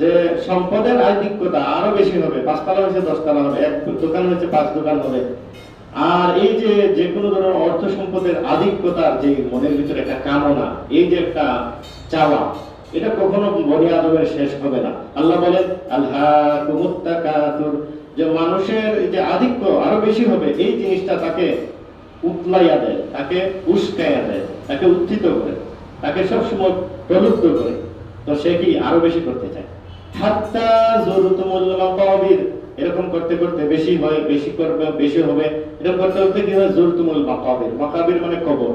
যে সম্পদের আধিক্যতা আরও বেশি হবে, পাঁচতলা হয়েছে, দশতলা হবে, এক দোকান হয়েছে, পাঁচ দোকান হবে। আর এই যে যে কোনো ধরনের অর্থ সম্পদের আধিক্যতার যে মনের ভিতরে একটা কামনা, এই যে একটা চাওয়া, এটা কখনো বনি আদমের শেষ হবে না। আল্লাহ বলেন আল্লাহ যে মানুষের যে আধিক্য আরও বেশি হবে, এই জিনিসটা তাকে উতলাইয়া দেয়, তাকে উস্কাইয়া দেয়, তাকে উত্থিত করে, তাকে সবসময় প্রলুব্ধ করে। তো সে কি আরও বেশি করতে চায়? মাকাবির এরকম করতে করতে বেশি হয়, বেশি করবে, বেশি হবে। এরকম করতে করতে কি হয়? জুরতুমুল মাকাবির মাকাবির মানে কবর।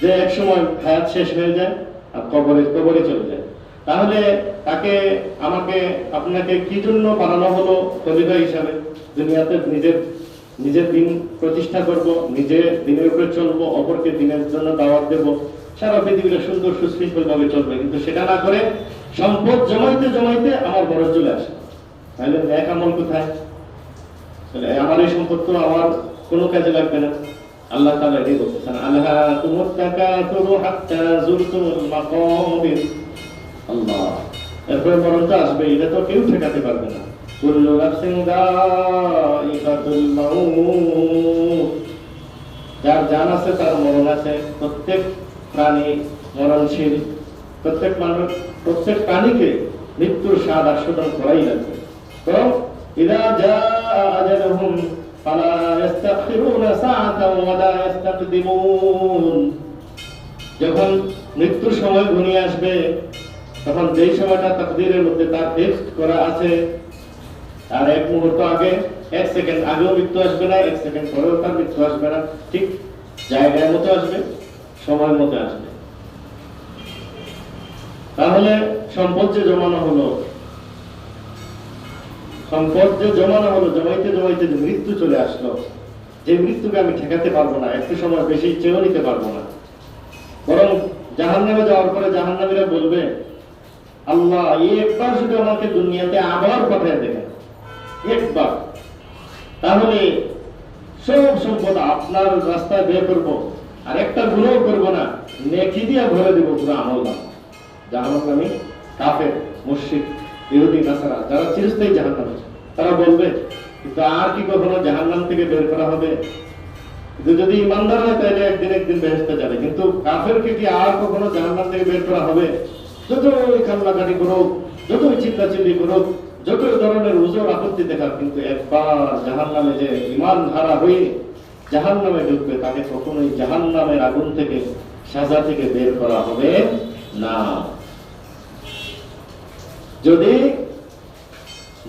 যে এক সময় হায়াত শেষ হয়ে যায় আর কবরে কবরে চলে যায়। তাহলে তাকে আমাকে, আপনাকে কি জন্য বানানো হলো খলিফা হিসাবে? দুনিয়াতে নিজের নিজের দিন প্রতিষ্ঠা করব নিজে দিনের উপরে চলবো, অপরকে দিনের জন্য দাওয়াত দেব। সারা পৃথিবীটা সুন্দর সুশৃঙ্খল ভাবে চলবে। কিন্তু সেটা না করে সম্পদ জমাইতে জমাইতে আমার বড় চলে আসে। তাহলে এক আমল কোথায়? আমার এই সম্পদ তো আমার কোনো কাজে লাগবে না। আল্লাহ তাআলা এটাই বলতেছেন আল্লাহ তুমুত তাকাতুরু হাত্তা আল্লাহ, এরপরে মরণ তো আসবে এটা তো কেউ ঠেকাতে পারবে না। কুল্লু নাফসিন দাইকাতুল মাউত। যার জান আছে, তার মরণ আছে। প্রত্যেক প্রাণী মরণশীল। প্রত্যেক মানুষ, প্রত্যেক প্রাণীকে মৃত্যুর স্বাদ আস্বাদন করাই তো, ইদা ইস্তাকদিমুন। যখন মৃত্যুর সময় ঘনিয়ে আসবে, তখন যেই সময়টা তাকদীরের মধ্যে তার ফিক্সড করা আছে আর এক মুহূর্ত আগে, এক সেকেন্ড আগেও মৃত্যু আসবে না, এক সেকেন্ড পরেও তার মৃত্যু আসবে না। ঠিক জায়গায় মতো আসবে সময় মতো আসবে। তাহলে সম্পদ যে জমানো হলো, সম্পদ যে জমানো হলো, জমাইতে জমাইতে যে মৃত্যু চলে আসলো, যে মৃত্যুকে আমি ঠেকাতে পারব না, একটু সময় বেশি চেয়েও নিতে পারব না। বরং জাহান নামে যাওয়ার পরে জাহান নামীরা বলবে, আল্লাহ এই একবার শুধু আমাকে দুনিয়াতে আবার পাঠিয়ে দেখেন একবার। তাহলে সব সম্পদ আপনার রাস্তায় বের করব, আর একটা গুণও করব না, নেকি দিয়ে ভরে দেবো পুরো আমল নাম। জাহান্নামী কাফের মসজিদ ইহুদি, নাসারা, যারা চিরস্থায়ী জাহান্নামী তারা বলবে, কিন্তু আর কি কখনো জাহান্নাম থেকে বের করা হবে? কিন্তু যদি ইমানদার হয়, তাহলে একদিন একদিন বেহেস্তে যাবে। কিন্তু কাফেরকে কি আর কখনো জাহান্নাম থেকে বের করা হবে? যতই কান্নাকাটি করুক, যতই চিল্লাচিল্লি করুক যত ধরনের উজোর আপত্তি দেখার কিন্তু একবার জাহান নামে যে ইমান হারা হয়ে জাহান নামে ঢুকবে, তাকে কখনোই জাহান নামের আগুন থেকে, সাজা থেকে বের করা হবে না। যদি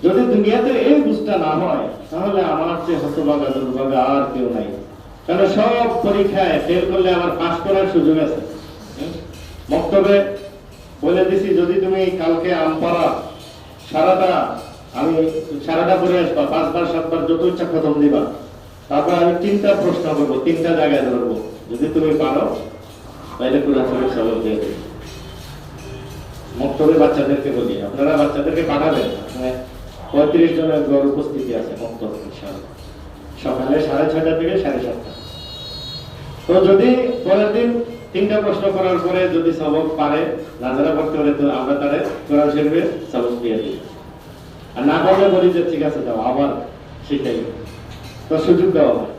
যদি দুনিয়াতে এই বুঝটা না হয়, তাহলে আমার চেয়ে হতভাগা, দুর্ভাগা আর কেউ নাই। কারণ সব পরীক্ষায় ফেল করলে আমার পাশ করার সুযোগ আছে? বক্তব্যে বলে দিছি, যদি তুমি কালকে আমপাড়া সারাটা আমি সারাটা পরে আসবা, পাঁচবার, সাতবার, যত ইচ্ছা খতম দিবা। তারপর আমি তিনটা প্রশ্ন করব, তিনটা জায়গায় ধরবো। যদি তুমি পারো তাহলে কোরআন শরীফ দিয়ে মক্তবে বাচ্চাদেরকে বলি, আপনারা বাচ্চাদেরকে পাঠাবেন। মানে পঁয়ত্রিশ জনের গড় উপস্থিতি আছে মক্তব সকালে সাড়ে ছয়টা থেকে সাড়ে সাতটা। তো যদি পরের দিন তিনটা প্রশ্ন করার পরে যদি সবক পারে নাজারা পড়তে হলে তো আমরা তারে কোরআন শরীফের সবক দিয়ে দিই। আর না পারলে বলি যে, ঠিক আছে, যাও, আবার শিখাই তো সুযোগ দেওয়া হয়।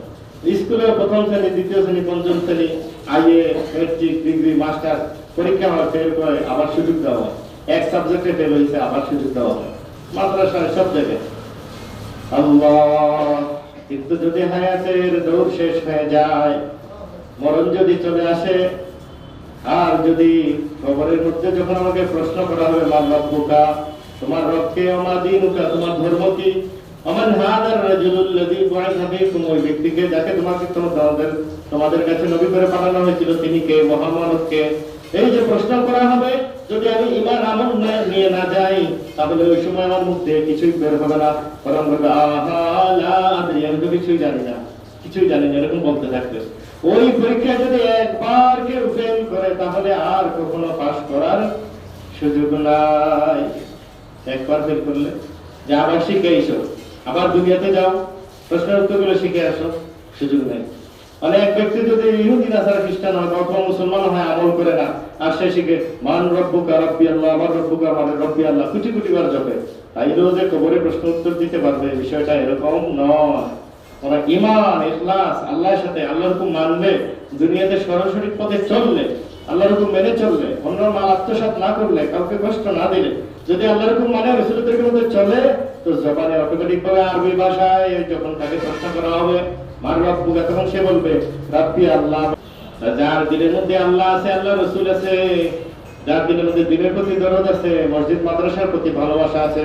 স্কুলে প্রথম শ্রেণি, দ্বিতীয় শ্রেণি, পঞ্চম শ্রেণি, আইএ মেট্রিক ডিগ্রি, মাস্টার পরীক্ষা হয়, ফেল করে, আবার সুযোগ দেওয়া হয়। এক সাবজেক্টে ফেল হয়েছে, আবার সুযোগ দেওয়া হয়। মাদ্রাসায় সব জায়গায়। আল্লাহ, কিন্তু যদি হায়াতের দৌড় শেষ হয়ে যায় মরণ যদি চলে আসে, আর যদি কবরের মধ্যে যখন আমাকে প্রশ্ন করা হবে মাল্লা পোকা তোমার রবকে আমার দিনুকা, তোমার ধর্ম কি? আমার হাদার ফীকুম ওই ব্যক্তিকে যাকে তোমাকে তোমাদের তোমাদের কাছে নবী করে পাঠানো হয়েছিল, তিনি কে মুহাম্মদ কে? এই যে প্রশ্ন করা হবে, যদি আমি ইমান আমল নিয়ে না যাই, তাহলে ওই সময় আমার মুখ দিয়ে কিছুই বের হবে না। বরং বলবে, আহা, লা আমি কিছুই জানি না, কিছুই জানি না, এরকম বলতে থাকবে। ওই পরীক্ষা যদি একবার কেউ ফেল করে, তাহলে আর কখনো পাস করার সুযোগ নাই। একবার ফেল করলে? যে আবার শিখে এসো। আবার দুনিয়াতে যাও। প্রশ্নের উত্তরগুলো শিখে আসো। সুযোগ নেই। অনেক ব্যক্তি যদি ইহুদি, নাসারা খ্রিস্টান হয় অথবা মুসলমান হয়, আমল করে না। আর সে শিখে, মান রব্বুকা রব্বি আল্লাহ, আমার রব্বুকা আমার রব্বি আল্লাহ। কোটি কোটি বার জপে। তাইলেও যে কবরে প্রশ্ন উত্তর দিতে পারবে, বিষয়টা এরকম নয়। ওরা ইমান ইখলাস, আল্লাহর সাথে আল্লাহর হুকুম মানবে, দুনিয়াতে সরাসরি পথে চললে, আল্লাহর হুকুম মেনে চললে, অন্য মাল আত্মসাৎ না করলে, কাউকে কষ্ট না দিলে, যদি আল্লাহর হুকুম মানে মধ্যে চলে তো জবানে অটোমেটিক ভাবে আরবি ভাষায় যখন তাকে করা হবে, মার তখন সে বলবে, রাব্বি আল্লাহ, যার দিলের মধ্যে আল্লাহ আছে আল্লাহ রসুল আছে যার দিনের প্রতি দরদ আছে, মসজিদ, মাদ্রাসার প্রতি ভালোবাসা আছে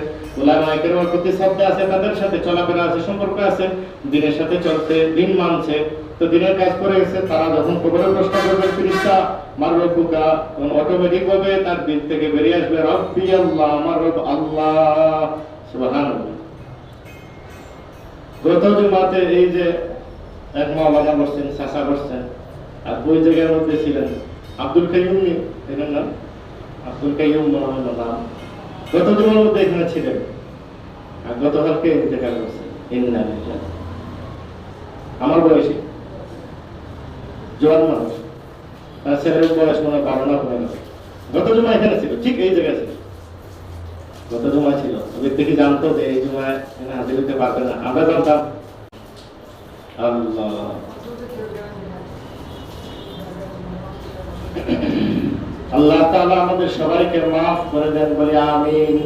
প্রতি শ্রদ্ধা আছে, তাদের সাথে চলাফেরা আছে, সম্পর্ক আছে, দিনের সাথে চলছে, দিন মানছে। তো দিনের কাজ করে গেছে, তারা যখন কবরে প্রশ্ন করবে অটোমেটিক তার দিল থেকে বেরিয়ে আসবে, রব্বি আল্লাহ, আমার রব আল্লাহ। গত জুমাতে এই যে এক মাওলানা বসছেন বসছেন, আর ওই জায়গার মধ্যে ছিলেন আব্দুল কাইয়ুম এনার নাম? আব্দুল কাইয়ুম মনে হয় নাম গত জুমার মধ্যে এখানে ছিলেন। আর গতকালকে ইন্তেকাল করছে। ইন্না আমার বয়সী। জোয়ান মানুষ। তার ছেলের বয়স মনে হয় বারো না গত জমা এখানে ছিল। ঠিক এই জায়গায় ছিল। গত জমা ছিল। ব্যক্তি কি জানতো যে এই জমায় এখানে হতে পারবে না? আমরা জানতাম। আল্লাহ। আল্লাহ তাআলা আমাদের সবাইকে মাফ করে দেন, বলে আমিন।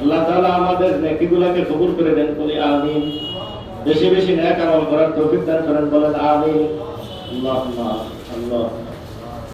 আল্লাহ তাআলা আমাদের নেকিগুলোকে কবুল করে দেন, বলে আমিন। বেশি বেশি নেক আমল করার তৌফিক দান করেন, বলেন আমিন। আল্লাহ আল্লাহ।